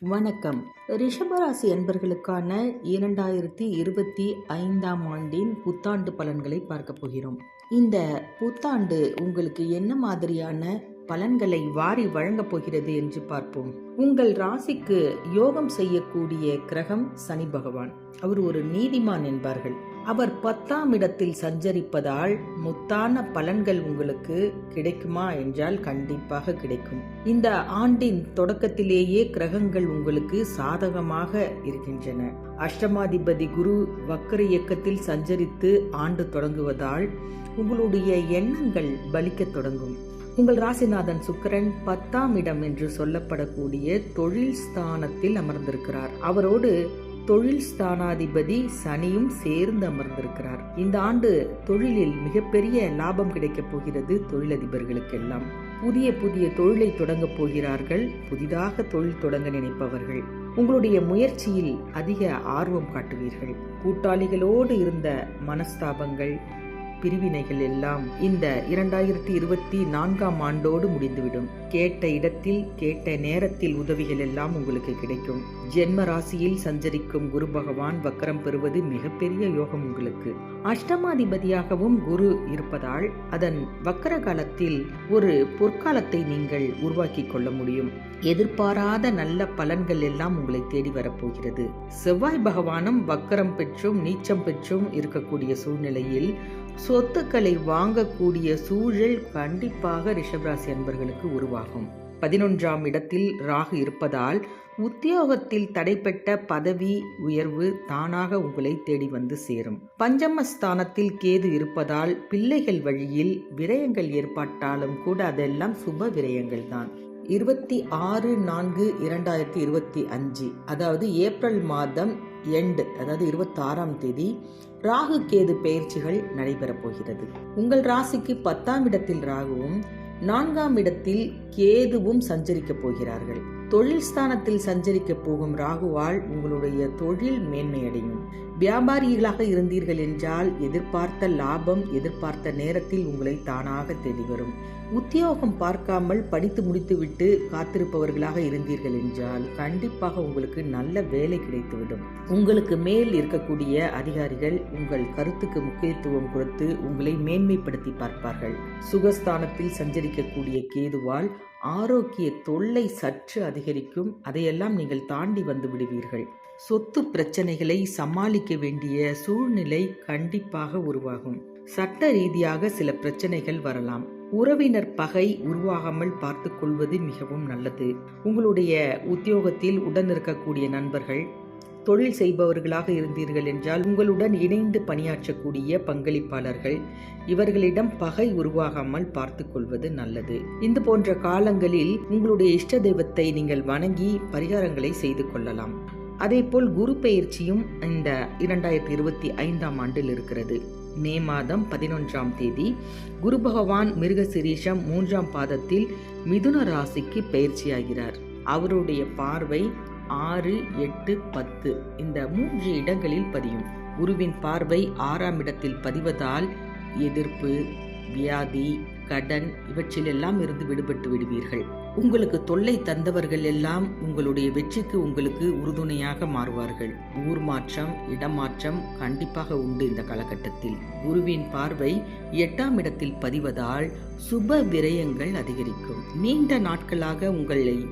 வணக்கம். ரிஷபராசி அன்பர்களுக்கான இரண்டாயிரத்தி இருபத்தி ஐந்தாம் ஆண்டின் புத்தாண்டு பலன்களை பார்க்க போகிறோம். இந்த புத்தாண்டு உங்களுக்கு என்ன மாதிரியான பலன்களை வாரி வழங்கப் போகிறது என்று பார்ப்போம். உங்கள் ராசிக்கு யோகம் செய்யக்கூடிய கிரகம் சனி பகவான். அவர் ஒரு நீதிமான் என்பார்கள். அவர் பத்தாம் இடத்தில் சஞ்சரிப்பதால் முத்தான பலன்கள் உங்களுக்கு கிடைக்குமா என்றால் கண்டிப்பாக கிடைக்கும். இந்த ஆண்டின் தொடக்கத்திலேயே கிரகங்கள் உங்களுக்கு சாதகமாக இருக்கின்றன. அஷ்டமாதிபதி குரு வக்கர இயக்கத்தில் சஞ்சரித்து ஆண்டு தொடங்குவதால் உங்களுடைய எண்ணங்கள் பலிக்கத் தொடங்கும். உங்கள் ராசிநாதன் சுக்கிரன் பத்தாம் இடம் என்று சொல்லப்படக்கூடிய தொழில் ஸ்தானத்தில் அமர்ந்திருக்கிறார். அவரோடு தொழில் ஸ்தானாதிபதி சனியும் சேர்ந்து அமர்ந்திருக்கிறார். இந்த ஆண்டு தொழிலில் மிகப்பெரிய லாபம் கிடைக்கப் போகிறது தொழிலதிபர்களுக்கெல்லாம். புதிய புதிய தொழிலை தொடங்கப் போகிறார்கள் புதிதாக தொழில் தொடங்க நினைப்பவர்கள். உங்களுடைய முயற்சியில் அதிக ஆர்வம் காட்டுவீர்கள். கூட்டாளிகளோடு இருந்த மனஸ்தாபங்கள் பிரிவினைகள் எல்லாம் இந்த இரண்டாயிரத்தி இருபத்தி நான்காம் ஆண்டோடு முடிந்துவிடும். கேட்ட இடத்தில் கேட்ட நேரத்தில் உதவிகள் எல்லாம் உங்களுக்கு கிடைக்கும். ஜென்ம ராசியில் சஞ்சரிக்கும் குரு பகவான் வக்கரம் பெறுவது மிகப்பெரிய யோகம் உங்களுக்கு. அஷ்டமாதிபதியாகவும் குரு இருப்பதால் அதன் வக்கர காலத்தில் ஒரு பொற்காலத்தை நீங்கள் உருவாக்கி கொள்ள முடியும். எதிர்பாராத நல்ல பலன்கள் எல்லாம் உங்களை தேடி வரப்போகிறது. செவ்வாய் பகவானும் வக்கரம் பெற்றும் நீச்சம் பெற்றும் இருக்கக்கூடிய சூழ்நிலையில் சொத்துக்களை வாங்கக்கூடிய சூழல் கண்டிப்பாக ரிஷபராசி அன்பர்களுக்கு உருவாகும். பதினொன்றாம் இடத்தில் ராகு இருப்பதால் உத்தியோகத்தில் தடைப்பட்ட பதவி உயர்வு தானாக உங்களை தேடி வந்து சேரும். பஞ்சமஸ்தானத்தில் கேது இருப்பதால் பிள்ளைகள் வழியில் விரயங்கள் ஏற்பட்டாலும் கூட அதெல்லாம் சுப விரயங்கள் தான். இருபத்தி ஆறு நான்கு இரண்டாயிரத்தி இருபத்தி அஞ்சு அதாவது ஏப்ரல் மாதம் எண்டு அதாவது இருபத்தாறாம் தேதி ராகு கேது பெயர்ச்சிகள் நடைபெறப் போகிறது. உங்கள் ராசிக்கு பத்தாம் இடத்தில் ராகுவும் நான்காம் இடத்தில் கேதுவும் சஞ்சரிக்கப் போகிறார்கள். தொழில் ஸ்தானத்தில் சஞ்சரிக்க போகும் ராகுவால் உங்களுடைய தொழில் மேன்மையடையும். வியாபாரிகளாக இருந்தீர்கள் என்றால் எதிர்பார்த்த லாபம் எதிர்பார்த்த நேரத்தில் உங்களை தானாக தேடி வரும். உத்தியோகம் பார்க்காமல் படித்து முடித்துவிட்டு காத்திருப்பவர்களாக இருந்தீர்கள் என்றால் கண்டிப்பாக உங்களுக்கு நல்ல வேலை கிடைத்துவிடும். உங்களுக்கு மேல் இருக்கக்கூடிய அதிகாரிகள் உங்கள் கருத்துக்கு முக்கியத்துவம் கொடுத்து உங்களை மேன்மைப்படுத்தி பார்ப்பார்கள். சுகஸ்தானத்தில் சஞ்சரிக்கக்கூடிய கேதுவால் ஆரோக்கிய தொல்லை சற்று அதிகரிக்கும். அதையெல்லாம் நீங்கள் தாண்டி வந்து விடுவீர்கள். சொத்து பிரச்சனைகளை சமாளிக்க வேண்டிய சூழ்நிலை கண்டிப்பாக உருவாகும். சட்ட ரீதியாக சில பிரச்சனைகள் வரலாம். உறவினர் பகை உருவாகாமல் பார்த்து கொள்வது மிகவும் நல்லது. உங்களுடைய உத்தியோகத்தில் உடன் இருக்கக்கூடிய நண்பர்கள் தொழில் செய்பவர்களாக இருந்தீர்கள் என்றால் உங்களுடன் இணைந்து பணியாற்றக்கூடிய பங்களிப்பாளர்கள் இவர்களிடம் பகை உருவாகாமல் பார்த்து கொள்வது நல்லது. இந்த போன்ற காலங்களில் உங்களுடைய இஷ்ட தெய்வத்தை நீங்கள் வணங்கி பரிகாரங்களை செய்து கொள்ளலாம். அதேபோல் குரு பெயர்ச்சியும் இந்த இரண்டாயிரத்தி இருபத்தி ஐந்தாம் ஆண்டில் இருக்கிறது. மே மாதம் பதினொன்றாம் தேதி குரு பகவான் மிருகசிரீஷம் மூன்றாம் பாதத்தில் மிதுன ராசிக்கு பயிற்சியாகிறார். அவருடைய பார்வை ஆறு எட்டு பத்து. இந்த மூன்று இடங்களில் பதியும். குருவின் பார்வை ஆறாம் இடத்தில் பதிவதால் எதிர்ப்பு வியாதி கடன் இவற்றிலெல்லாம் இருந்து விடுபட்டு விடுவீர்கள். உங்களுக்கு தொல்லை தந்தவர்கள் எல்லாம் உங்களுடைய வெற்றிக்கு உங்களுக்கு உறுதுணையாக மாறுவார்கள். ஊர் மாற்றம் இடமாற்றம் கண்டிப்பாக உண்டு இந்த காலகட்டத்தில். குருவின் பார்வை எட்டாம் இடத்தில் பதிவதால் சுப விரயங்கள் அதிகரிக்கும். நீண்ட நாட்களாக உங்களை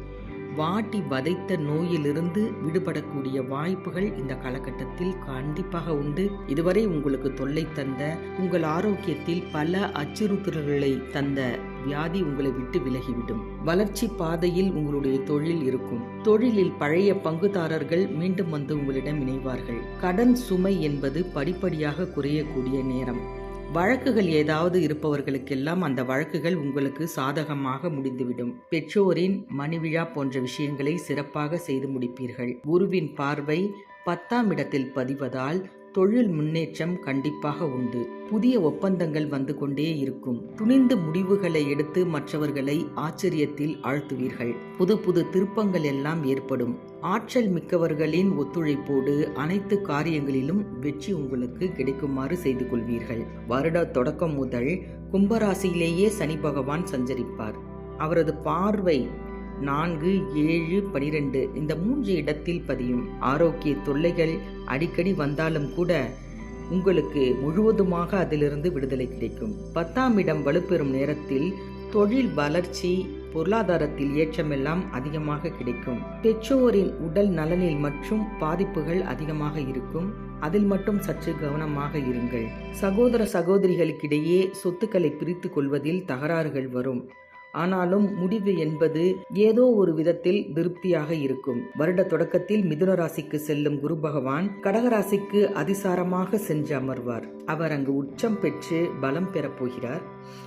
வாட்டி வதைத்த நோயிலிருந்து விடுபடக்கூடிய வாய்ப்புகள் இந்த காலகட்டத்தில் கண்டிப்பாக உண்டு. இதுவரை உங்களுக்கு தொல்லை தந்த உங்கள் ஆரோக்கியத்தில் பல அச்சுறுத்தல்களை தந்த வியாதி உங்களை விட்டு விலகிவிடும். வளர்ச்சி பாதையில் உங்களுடைய தொழில் இருக்கும். தொழிலில் பழைய பங்குதாரர்கள் மீண்டும் வந்து உங்களிடம் இணைவார்கள். கடன் சுமை என்பது படிப்படியாக குறையக்கூடிய நேரம். வழக்குகள் ஏதாவது இருப்பவர்களுக்கெல்லாம் அந்த வழக்குகள் உங்களுக்கு சாதகமாக முடிந்துவிடும். பெற்றோரின் மணிவிழா போன்ற விஷயங்களை சிறப்பாக செய்து முடிப்பீர்கள். குருவின் பார்வை பத்தாம் இடத்தில் பதிவதால் தொழில் முன்னேற்றம் கண்டிப்பாக உண்டு. புதிய ஒப்பந்தங்கள் வந்து கொண்டே இருக்கும். துணிந்து முடிவுகளை எடுத்து மற்றவர்களை ஆச்சரியத்தில் ஆழ்த்துவீர்கள். புது புது திருப்பங்கள் எல்லாம் ஏற்படும். ஆற்றல் மிக்கவர்களின் ஒத்துழைப்போடு அனைத்து காரியங்களிலும் வெற்றி உங்களுக்கு கிடைக்குமாறு செய்து கொள்வீர்கள். வருட தொடக்கம் முதல் கும்பராசியிலேயே சனி பகவான் சஞ்சரிப்பார். அவரது பார்வை நான்கு ஏழு பனிரெண்டு. இந்த மூன்று இடத்தில் பதியும் ஆரோக்கிய தொல்லைகள் அடிக்கடி வந்தாலும் கூட உங்களுக்கு முழுவதுமாக அதிலிருந்து விடுதலை கிடைக்கும். பத்தாம் இடம் வலுப்பெறும் நேரத்தில் தொழில் வளர்ச்சி பொருளாதாரத்தில் ஏற்றமெல்லாம் அதிகமாக கிடைக்கும். பெற்றோரின் உடல் நலனில் மற்றும் பாதிப்புகள் அதிகமாக இருக்கும். அதில் மட்டும் சற்று கவனமாக இருங்கள். சகோதர சகோதரிகளுக்கிடையே சொத்துக்களை பிரித்து கொள்வதில் தகராறுகள் வரும். ஆனாலும் முடிவு என்பது ஏதோ ஒரு விதத்தில் திருப்தியாக இருக்கும். வருட தொடக்கத்தில் மிதுன ராசிக்கு செல்லும் குரு பகவான் கடகராசிக்கு அதிசாரமாக சென்று அமர்வார் அவர் அங்கு உச்சம் பெற்று பலம் பெறப் போகிறார்.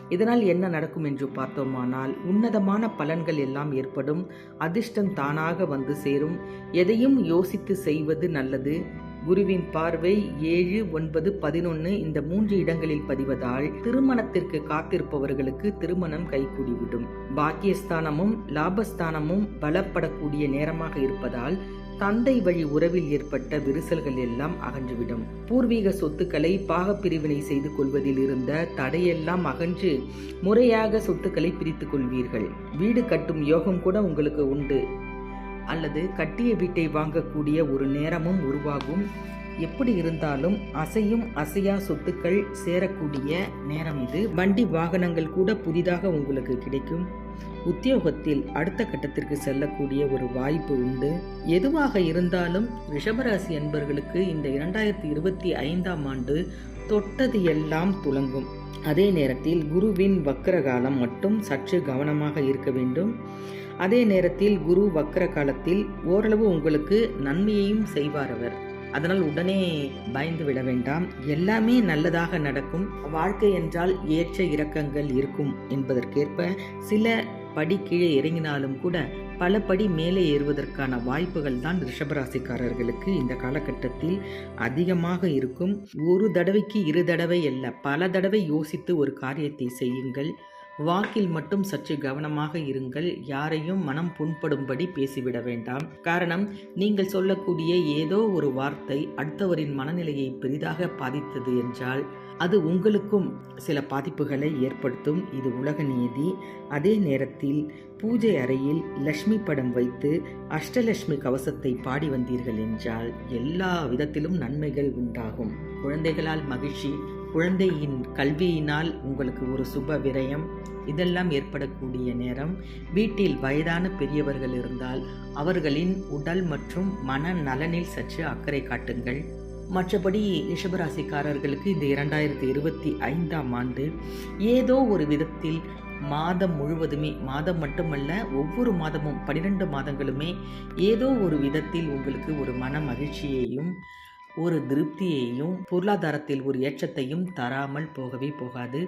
இதனால் என்ன நடக்கும் என்று பார்த்தோமானால் உன்னதமான பலன்கள் எல்லாம் ஏற்படும். அதிர்ஷ்டம் தானாக வந்து சேரும். எதையும் யோசித்து செய்வது நல்லது. குருவின் பார்வை ஏழு ஒன்பது பதினொன்று இந்த மூன்று இடங்களில் பதிவதால் திருமணத்திற்கு காத்திருப்பவர்களுக்கு திருமணம் கைகூடிவிடும். பாக்கியஸ்தானமும் லாபஸ்தானமும் பலப்படக்கூடிய நேரமாக இருப்பதால் தந்தை வழி உறவில் ஏற்பட்ட விரிசல்கள் எல்லாம் அகன்றுவிடும். பூர்வீக சொத்துக்களை பாகப்பிரிவினை செய்து கொள்வதில் இருந்த தடையெல்லாம் அகன்று முறையாக சொத்துக்களை பிரித்துக் கொள்வீர்கள். வீடு கட்டும் யோகம் கூட உங்களுக்கு உண்டு. அல்லது கட்டிய வீட்டை வாங்கக்கூடிய ஒரு நேரமும் உருவாகும். எப்படி இருந்தாலும் அசையும் அசையா சொத்துக்கள் சேரக்கூடிய நேரம் இது. வண்டி வாகனங்கள் கூட புதிதாக உங்களுக்கு கிடைக்கும். உத்தியோகத்தில் அடுத்த கட்டத்திற்கு செல்லக்கூடிய ஒரு வாய்ப்பு உண்டு. எதுவாக இருந்தாலும் ரிஷபராசி என்பர்களுக்கு இந்த இரண்டாயிரத்தி இருபத்தி ஐந்தாம் ஆண்டு தொட்டது எல்லாம் துலங்கும். அதே நேரத்தில் குருவின் வக்கர காலம் மட்டும் சற்று கவனமாக இருக்க வேண்டும். அதே நேரத்தில் குரு வக்கர காலத்தில் ஓரளவு உங்களுக்கு நன்மையையும் செய்வார் அவர். அதனால் உடனே பயந்து விட வேண்டாம். எல்லாமே நல்லதாக நடக்கும். வாழ்க்கை என்றால் ஏற்ற இறக்கங்கள் இருக்கும் என்பதற்கேற்ப சில படி கீழே இறங்கினாலும் கூட பல படி மேலே ஏறுவதற்கான வாய்ப்புகள் தான் ரிஷபராசிக்காரர்களுக்கு இந்த காலகட்டத்தில் அதிகமாக இருக்கும். ஒரு தடவைக்கு இரு தடவை அல்ல பல தடவை யோசித்து ஒரு காரியத்தை செய்யுங்கள். வாக்கில் மட்டும் சற்று கவனமாக இருங்கள். யாரையும் மனம் புண்படும்படி பேசிவிட வேண்டாம். காரணம் நீங்கள் சொல்லக்கூடிய ஏதோ ஒரு வார்த்தை அடுத்தவரின் மனநிலையை பெரிதாக பாதித்தது என்றால் அது உங்களுக்கும் சில பாதிப்புகளை ஏற்படுத்தும். இது உலக நீதி. அதே நேரத்தில் பூஜை அறையில் லக்ஷ்மி படம் வைத்து அஷ்டலட்சுமி கவசத்தை பாடி வந்தீர்கள் என்றால் எல்லா விதத்திலும் நன்மைகள் உண்டாகும். குழந்தைகளால் மகிழ்ச்சி குழந்தையின் கல்வியினால் உங்களுக்கு ஒரு சுப விரயம். இதெல்லாம் ஏற்படக்கூடிய நேரம். வீட்டில் வயதான பெரியவர்கள் இருந்தால் அவர்களின் உடல் மற்றும் மன நலனில் சற்று அக்கறை காட்டுங்கள். மற்றபடி ரிஷபராசிக்காரர்களுக்கு இந்த இரண்டாயிரத்தி இருபத்தி ஐந்தாம் ஆண்டு. ஏதோ ஒரு விதத்தில் மாதம் முழுவதுமே மாதம் மட்டுமல்ல ஒவ்வொரு மாதமும் பன்னிரெண்டு மாதங்களுமே ஏதோ ஒரு விதத்தில் உங்களுக்கு ஒரு மன மகிழ்ச்சியையும் ஒரு திருப்தியையும் பொருளாதாரத்தில் ஒரு ஏற்றத்தையும் தராமல் போகவே போகாது.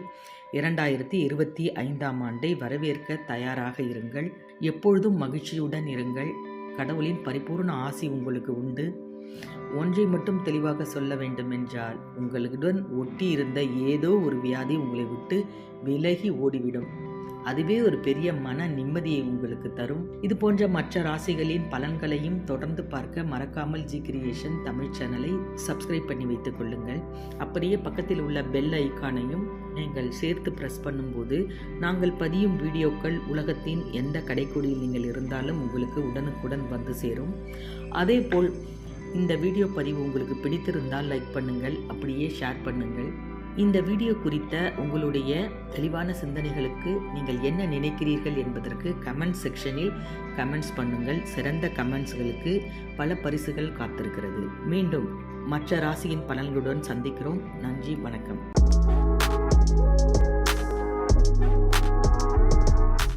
இரண்டாயிரத்தி இருபத்தி ஐந்தாம் ஆண்டை வரவேற்க தயாராக இருங்கள். எப்பொழுதும் மகிழ்ச்சியுடன் இருங்கள். கடவுளின் பரிபூர்ண ஆசி உங்களுக்கு உண்டு. ஒன்றை மட்டும் தெளிவாக சொல்ல வேண்டுமென்றால் உங்களுடன் ஒட்டி இருந்த ஏதோ ஒரு வியாதி உங்களை விட்டு விலகி ஓடிவிடும். அதுவே ஒரு பெரிய மன நிம்மதியை உங்களுக்கு தரும். இது போன்ற மற்ற ராசிகளின் பலன்களையும் தொடர்ந்து பார்க்க மறக்காமல் ஜி கிரியேஷன் தமிழ் சேனலை சப்ஸ்கிரைப் பண்ணி வைத்துக் கொள்ளுங்கள். அப்படியே பக்கத்தில் உள்ள பெல் ஐக்கானையும் நீங்கள் சேர்த்து ப்ரெஸ் பண்ணும்போது நாங்கள் பதியும் வீடியோக்கள் உலகத்தின் எந்த கடைக்கோடியில் நீங்கள் இருந்தாலும் உங்களுக்கு உடனுக்குடன் வந்து சேரும். அதேபோல் இந்த வீடியோ பதிவு உங்களுக்கு பிடித்திருந்தால் லைக் பண்ணுங்கள் அப்படியே ஷேர் பண்ணுங்கள். இந்த வீடியோ குறித்த உங்களுடைய தெளிவான சிந்தனைகளுக்கு நீங்கள் என்ன நினைக்கிறீர்கள் என்பதற்கு கமெண்ட் செக்ஷனில் கமெண்ட்ஸ் பண்ணுங்கள். சிறந்த கமெண்ட்ஸ்களுக்கு பல பரிசுகள் காத்திருக்கிறது. மீண்டும் மற்ற ராசியின் பலன்களுடன் சந்திக்கிறோம். நன்றி வணக்கம்.